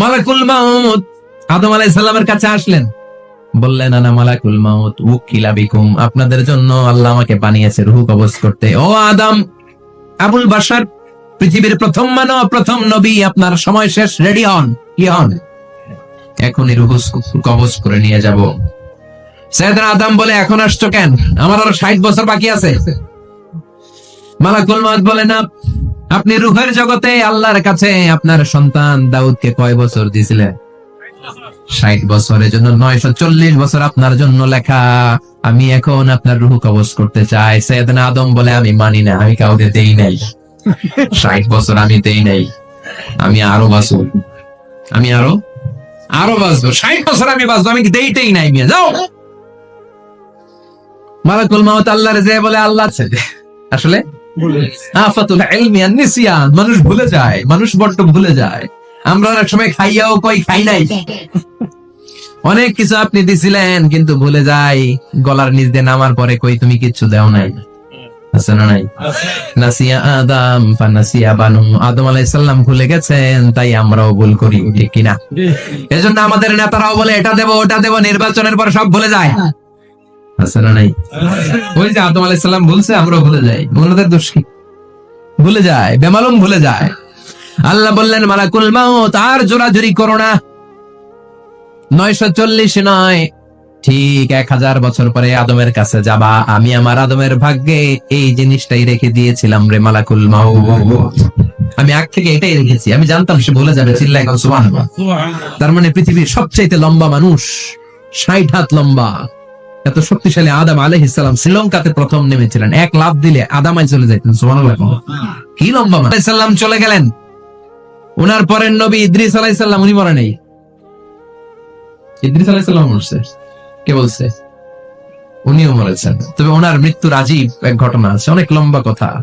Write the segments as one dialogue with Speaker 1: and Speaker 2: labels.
Speaker 1: মালাকুল মাউত। আদম আলাইহিস সালামের কাছে আসলেন। বললেন, আনা মালাকুল মাউত, উকিলা বিকুম। আপনাদের জন্য আল্লাহ আমাকে বানিয়েছে রুহ কবজ করতে। ও আদম, আবুল বাশার, পৃথিবীর প্রথম মানব, প্রথম নবী, আপনার সময় শেষ, রেডি হন, কি হন? এখনই রুহ কবজ করে নিয়ে যাব। সৈয়দনা আদম বলে, এখন আসছো কেন? আমার আরও ষাট বছর বাকি আছে। মালাকুল মাউত বলে, না আপনি রুহের জগতে আল্লাহর কাছে আপনার সন্তান দাউদকে কয় বছর দিয়েছিলেন ষাট বছরের জন্য, নয়শো চল্লিশ বছর আপনার জন্য লেখা। আমি এখন আপনার রুহ কবজ করতে চাই। সৈয়দনা আদম বলে, আমি মানি না, আমি কাউকে দেই নাই। ষাট বছর আমি দেই নাই। আমি আরও বাঁচব। আমি আরও আরও বাঁচবো। ষাট বছর আমি বাঁচবো, আমি দেইতেই নাই মিয়া? যাও! মালাকুল মাউত আল্লাহর যে বলে, আল্লাহ আসলে আফাতুল নিসিয়ান। মানুষ ভুলে যায়। মানুষ বড্ড ভুলে যায়। আমরা অনেক সময় খাইয়াও কই খাই নাই। অনেক কিছু আপনি দিছিলেন কিন্তু ভুলে যাই। গলার নিচ দিয়ে নামার পরে কই তুমি কিচ্ছু দেও নাই। আছে না নাই? নাসিয়া আদম ফানাসিয়া বানু। আদম আলাইহিস ভুলে গেছেন তাই আমরাও ভুল করি ঠিক কিনা? এজন্য আমাদের নেতারাও বলে এটা দেব ওটা দেব নির্বাচনের পর সব ভুলে যায়। আছে না নাই। ওই যে আদম আলাইহিস সালাম ভুলছে আমরাও ভুলে যাই। ওনাদের দোষ কি? ভুলে যায় বেমালুম ভুলে যায়। আল্লাহ বললেন মালাকুল মাউত আর জোরাজুরি করো না। নয়শো চল্লিশ নয় ঠিক এক হাজার বছর পরে আদমের কাছে যাবা। আমি আমার আদমের ভাগ্যে এই জিনিসটাই রেখে দিয়েছিলাম রে মালাকুল মাউত। আমি আগ থেকে এটাই রেখেছি। আমি জানতাম সে ভুলে যাবে চিল্লাই এখন সুবহানাল্লাহ। তার মানে পৃথিবীর সবচাইতে লম্বা মানুষ ষাট হাত লম্বা। এত শক্তিশালী আদাম আলহ ইসলাম শ্রীলঙ্কাতে প্রথম নেমেছিলেন। এক লাভ দিলে আদামাই চলে যাইতেন, সুবহানাল্লাহ। কি লম্বা সাল্লাম চলে গেলেন। ওনার পরের নবী ইদ্রিস আলাইসাল্লাম উনি মরে নেই। ইদ্রিস আলাইসাল্লাম মরছে। কে বলছে? উনিও মরেছেন। তবে ওনার মৃত্যুর আজীব এক ঘটনা আছে, অনেক লম্বা কথা।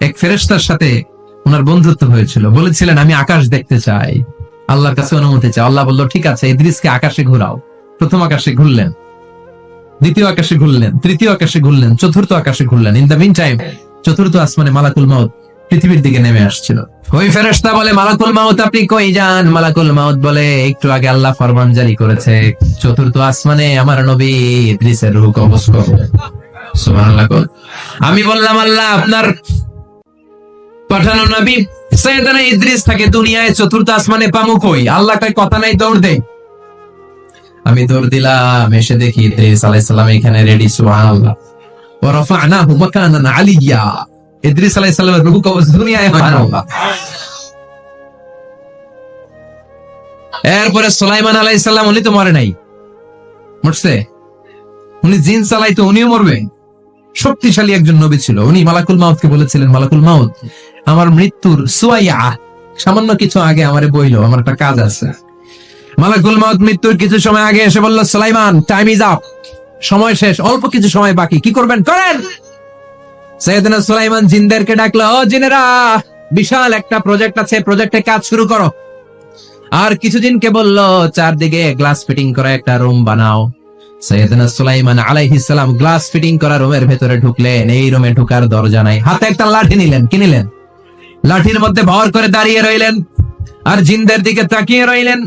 Speaker 1: এক ফেরেশতার সাথে ওনার বন্ধুত্ব হয়েছিল। বলেছিলেন, আমি আকাশ দেখতে চাই। আল্লাহর কাছে অনুমতি চাই। আল্লাহ বলল, ঠিক আছে, ইদ্রিসকে আকাশে ঘোরাও। প্রথম আকাশে ঘুরলেন। দ্বিতীয় আকাশে ঘুরলেন, তৃতীয় আকাশে ঘুরলেন, চতুর্থ আকাশে ঘুরলেন। ইন দ্য মিন টাইম চতুর্থ আসমানে মালাকুল মাউত পৃথিবীর দিকে নেমে আসছিল। ওই ফেরেশতা বলে, মালাকুল মাউত, আপনি কই যান? মালাকুল মাউত বলে, একটু আগে আল্লাহ ফরমান জারি করেছে। চতুর্থ আসমানে আমার নবী ইদ্রিসের রূহ কবজ আমি বললাম, আল্লাহ, আপনার পাঠানো নবী, সৈয়দানা ইদ্রিস থাকে দুনিয়ায়, চতুর্থ আসমানে পামু কই আল্লাহ কথা নাই, দৌড় দে। আমি দৌড় দিলাম, এসে দেখি ইদ্রিস আলাইহিস সালাম এখানে রেডি মরবে। শক্তিশালী একজন নবী ছিল। উনি মালাকুল মাউতকে বলেছিলেন, মালাকুল মাউত, আমার মৃত্যুর সুয়াইয়া, সামান্য কিছু আগে আমারে বইলো, আমার একটা কাজ আছে। মালাকুল মাউত মৃত্যুর কিছু সময় আগে এসে বলল, সুলাইমান টাইম ইজ আপ সময় শেষ, অল্প কিছু সময় বাকি। কি করবেন? করেন! সৈয়দনা সুলাইমান জিনদেরকে ডাকলো, ও জিনেরা, বিশাল একটা প্রজেক্ট আছে প্রজেক্টে কাজ শুরু করো। আর কিছুদিনকে বলল, চারদিকে গ্লাস ফিটিং করা একটা রুম বানাও। সৈয়দনা সুলাইমান আলাইহিস সালাম গ্লাস ফিটিং করা রুমের ভেতরে ঢুকলেন, এই রুমে ঢুকার দরজা নাই। হাতে একটা লাঠি নিলেন, কি নিলেন? লাঠির মধ্যে ভর করে দাঁড়িয়ে রইলেন, আর জিনদের দিকে তাকিয়ে রইলেন।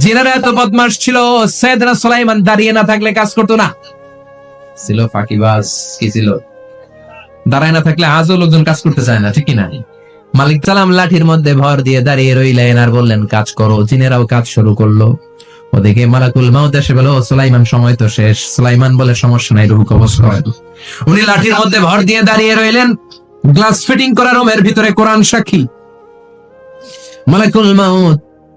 Speaker 1: জিনেরা এত বদমাস ছিল সৈয়দনা সুলাইমান দাঁড়িয়ে না থাকলে কাজ করতো না। ছিল ফাঁকিবাজ কি ছিল? দাঁড়ায় না থাকলে আজও লোকজন কাজ করতে চায় না ঠিক না? মালিক সালাম লাঠির মধ্যে ভর দিয়ে দাঁড়িয়ে রইলেন আর বললেন কাজ করো জিনেরাও কাজ শুরু করল। ওদিকে মালাকুল মাউত এসে বলো সুলাইমান সময় তো শেষ। সুলাইমান বলে সমস্যা নাই রুহু করেন উনি লাঠির মধ্যে ভর দিয়ে দাঁড়িয়ে রইলেন গ্লাস ফিটিং করা রুমের ভিতরে কোরআন সাক্ষী। মালাকুল মাউত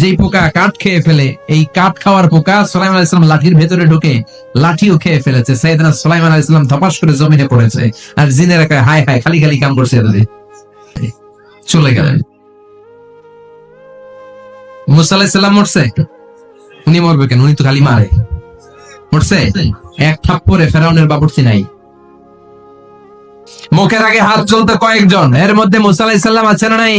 Speaker 1: যেই পোকা কাঠ খেয়ে ফেলে, এই কাঠ খাওয়ার পোকা সোলাইমান আলাইহিস লাঠির ভেতরে ঢুকে লাঠিও খেয়ে ফেলেছে। সাইয়েদনা সোলাইমান আলাইহিস সালাম ধপাস করে জমিনে পড়েছে আর জিনেরা কয় হায় হায় খালি খালি কাম করছে চলে গেলেন। মুসা আলাইহিস সালাম মরছে? উনি মরবে কেন? উনি তো খালি মারে। মরছে? এক থাপ্পরে ফেরাউনের বাবুর্চি নাই। মুখের আগে হাত চলতে কয়েকজন। এর মধ্যে মুসা আলাইসাল্লাম আছে না নাই?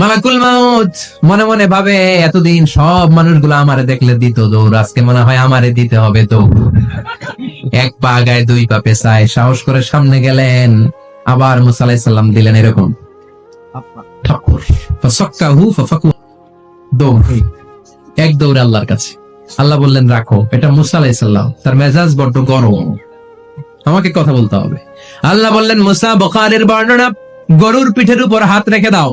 Speaker 1: মালাকুল মাউত, মনে মনে ভাবে, এতদিন সব মানুষগুলো আমারে দেখলে দিত দৌড়, আজকে মনে হয় আমারে দিতে হবে তো এক পা গায়ে দুই পা পেছায় সাহস করে সামনে গেলেন, আবার মুসা আলাইহিস সালাম দিলেন এরকম। এক দৌড় আল্লাহর কাছে। আল্লাহ বললেন, রাখো, এটা মুসা আলাইহিস সালাম, তার মেজাজ বড্ড গরম। আমাকে কথা বলতে হবে। আল্লাহ বললেন, মুসা, বখারের বর্ণনা, গরুর পিঠের উপর হাত রেখে দাও।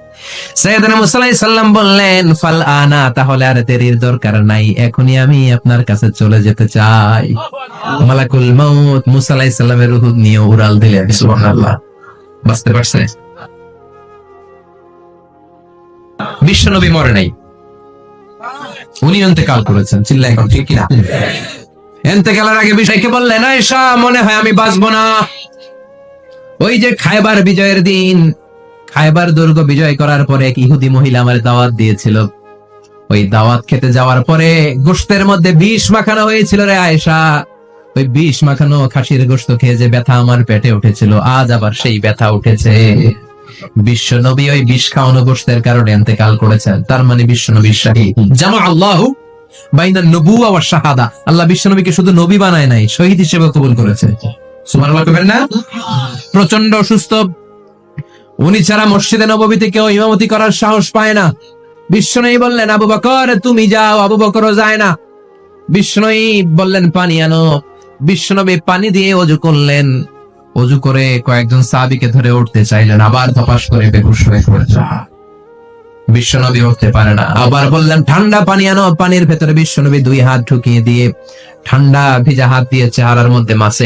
Speaker 1: সৈয়দনা মুসা আলাইহিস সালাম বললেন ফাল আনা তাহলে আর দেরির দরকার নাই। এখনই আমি আপনার কাছে চলে যেতে চাই। মালাকুল মাউত মুসা আলাইহিস সালামের রূহ নিয়ে উড়াল দিলেন। সুবহানাল্লাহ। বুঝতে পারছে বিশ্বনবী মরে নাই। উনি অন্তেকাল করেছেন। চিল্লা এখন ঠিক কিনা? এন্তেকালের আগে বিষয়কে বললেন আয়সা মনে হয় আমি বাঁচবো না। ওই যে খায়বার বিজয়ের দিন খায়বার দুর্গ বিজয় করার পরে এক ইহুদি মহিলা আমার দাওয়াত দিয়েছিল। ওই দাওয়াত খেতে যাওয়ার পরে গোস্তের মধ্যে বিষ মাখানো হয়েছিল রে আয়েশা। ওই বিষ মাখানো খাসির গোস্ত খেয়ে যে ব্যথা আমার পেটে উঠেছিল, আজ আবার সেই ব্যথা উঠেছে। বিশ্ব নবী ওই বিষ খাওয়ানো গোস্তের কারণে এন্তেকাল করেছেন, তার মানে বিশ্ব নবী শাহীদ জামা আল্লাহ বাইনা নবুয়া ওয়া শাহাদা। আল্লাহ বিশ্ব নবীকে শুধু নবী বানায় নাই, শহীদ হিসেবে কবুল করেছে। কবেন না? প্রচণ্ড অসুস্থ উনি ছাড়া মসজিদে নববীতে কেউ ইমামতি করার সাহস পায় না। বিষ্ণনই বললেন, আবু বকর, তুমি যাও, আবু বকরও যায় না। বিষ্ণনই বললেন, পানি আনো। বিষ্ণনবী পানি দিয়ে অজু করলেন। অজু করে কয়েকজন সাহাবীকে ধরে উঠতে চাইলেন, আবার ধপাস করে বেহুশ হয়ে পড়েছে বিশ্বনবী উঠতে পারে না। আবার বললেন, ঠান্ডা পানি আনো। পানির ভেতরে বিশ্বনবী দুই হাত ঢুকিয়ে দিয়ে ঠান্ডা ভিজা হাত দিয়ে চেহারার মধ্যে মাসে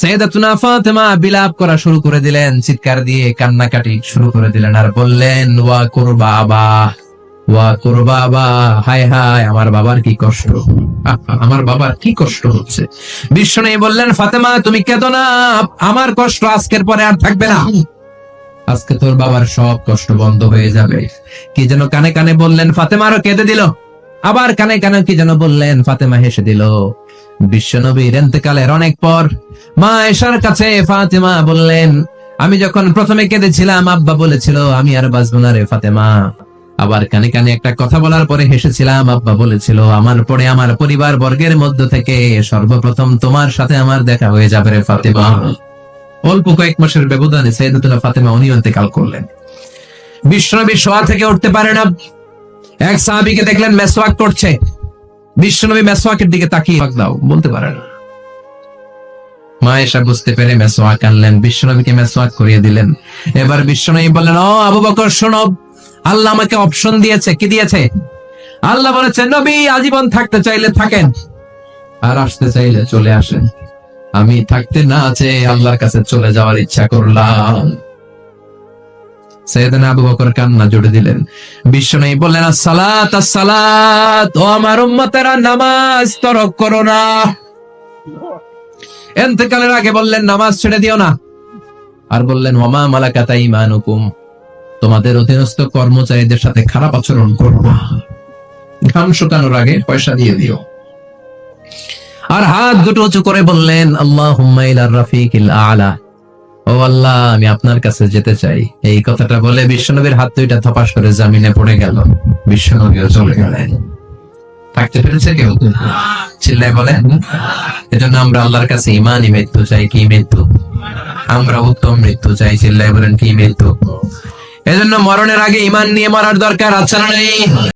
Speaker 1: সাইয়েদাতুনা ফাতিমা বিলাপ করা শুরু করে দিলেন, চিৎকার দিয়ে কান্নাকাটি শুরু করে দিলেন আর বললেন, ওয়া কুরবা আবা, ওয়া কুরবা আবা, হায় হায়, আমার বাবার কি কষ্ট, আমার বাবার কি কষ্ট হচ্ছে? বিশ্বনবী বললেন, ফাতেমা, তুমি কেঁদো না, আমার কষ্ট আজকের পরে আর থাকবে না। আজকে তোর বাবার সব কষ্ট বন্ধ হয়ে যাবে। কি যেন কানে কানে বললেন, ফাতেমা আরও কেঁদে দিল। আবার কানে কানে কি যেন বললেন, ফাতেমা হেসে দিল। বিশ্বনবীর এতেকালের অনেক পর মা এসার কাছে ফাতেমা বললেন, আমি যখন প্রথমে কেঁদেছিলাম, আব্বা বলেছিল, আমি আর বাঁচবো না রে ফাতেমা। আবার কানে কানে একটা কথা বলার পরে হেসেছিলাম, আব্বা বলেছিল, আমার পরে আমার পরিবার বর্গের মধ্য থেকে সর্বপ্রথম তোমার সাথে আমার দেখা হয়ে যাবে রে ফাতেমা। অল্প কয়েক মাসের ব্যবধানে সৈয়দতুল্লাহ ফাতেমা উনি ইন্তেকাল করলেন। বিশ্বনবী শোয়া থেকে উঠতে পারে না। এক সাহাবীকে দেখলেন মেসওয়াক করছে বিশ্বনবী মেসওয়াকের দিকে তাকিয়ে দাও, বলতে পারে না। মা এসা বুঝতে পেরে মেসওয়াক আনলেন, বিশ্বনবীকে মেসওয়াক করিয়ে দিলেন। এবার বিশ্বনবী বললেন, ও আবু বকর, শোনো, আল্লাহ আমাকে অপশন দিয়েছে, কি দিয়েছে? আল্লাহ বলেছে, নবী, আজীবন থাকতে চাইলে থাকেন, আর আসতে চাইলে চলে আসেন। আমি থাকতে না আছে আল্লাহর কাছে চলে যাওয়ার ইচ্ছা করলাম। সৈয়দনা আবু বকর কান্না জুড়ে দিলেন। বিশ্ব নেই বললেন সালাত সালাত ও আমার উম্মতেরা, নামাজ তরক করো না। এন্তেকালের আগে বললেন, নামাজ ছেড়ে দিও না। আর বললেন, ওমা মালাকাতা ইমানুকুম তোমাদের অধীনস্থ কর্মচারীদের সাথে খারাপ আচরণ করো না ঘাম শুকানোর আগে পয়সা দিয়ে দিও। আর হাত দুটো উঁচু করে বললেন আল্লাহ রাফিকিল আলা। ও আল্লাহ, আমি আপনার কাছে যেতে চাই। এই কথাটা বলে বিশ্বনবীর হাত দুইটা থপাস করে জামিনে পড়ে গেল। বিশ্বনবীও চলে গেলেন। থাকতে পেরেছে কেউ? চিল্লাই বলেন, এজন্য আমরা আল্লাহর কাছে ইমানই মৃত্যু চাই, কি মৃত্যু? আমরা উত্তম মৃত্যু চাই চিল্লাই বলেন, কি মৃত্যু? এজন্য মরণের আগে ইমান নিয়ে মরার দরকার আছে না নেই?